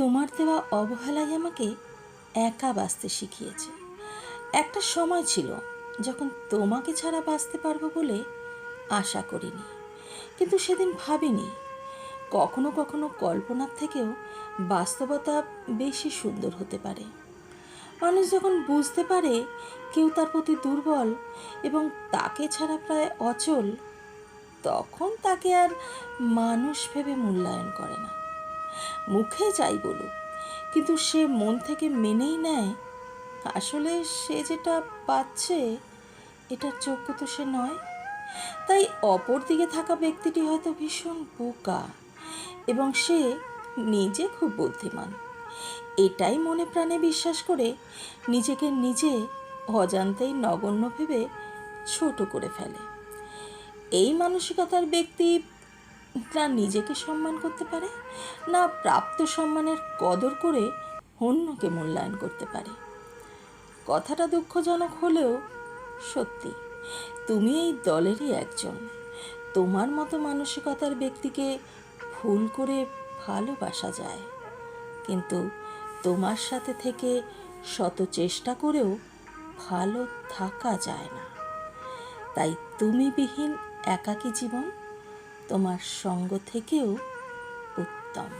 তোমার দেওয়া অবহেলাই আমাকে একা বাঁচতে শিখিয়েছে। একটা সময় ছিল যখন তোমাকে ছাড়া বাঁচতে পারব বলে আশা করিনি, কিন্তু সেদিন ভাবিনি, কখনো কখনো কল্পনার থেকেও বাস্তবতা বেশি সুন্দর হতে পারে। মানুষ যখন বুঝতে পারে কেউ তার প্রতি দুর্বল এবং তাকে ছাড়া প্রায় অচল, তখন তাকে আর মানুষ ভেবে মূল্যায়ন করে না। মুখে যাই বলুক। কিন্তু সে মন থেকে মেনেই নেয়। আসলে সে যেটা পাচ্ছে, এটার যোগ্য তো সে নয়। তাই অপর দিকে থাকা ব্যক্তিটি হয়তো ভীষণ বোকা এবং সে নিজে খুব বুদ্ধিমান। এটাই মনে প্রাণে বিশ্বাস করে নিজেকে নিজে অজান্তেই নগণ্য ভেবে ছোট করে ফেলে। এই মানসিকতার ব্যক্তি না নিজেকে সম্মান করতে পারে, না প্রাপ্ত সম্মানের কদর করে অন্যকে মূল্যায়ন করতে পারে। কথাটা দুঃখজনক হলেও সত্যি, তুমি এই দলেরই একজন। তোমার মতো মানসিকতার ব্যক্তিকে ভুল করে ভালোবাসা যায়। কিন্তু তোমার সাথে থেকে শত চেষ্টা করেও ভালো থাকা যায় না। তাই তুমি বিহীন, একাকী জীবন তোমার সঙ্গ থেকেও উত্তম।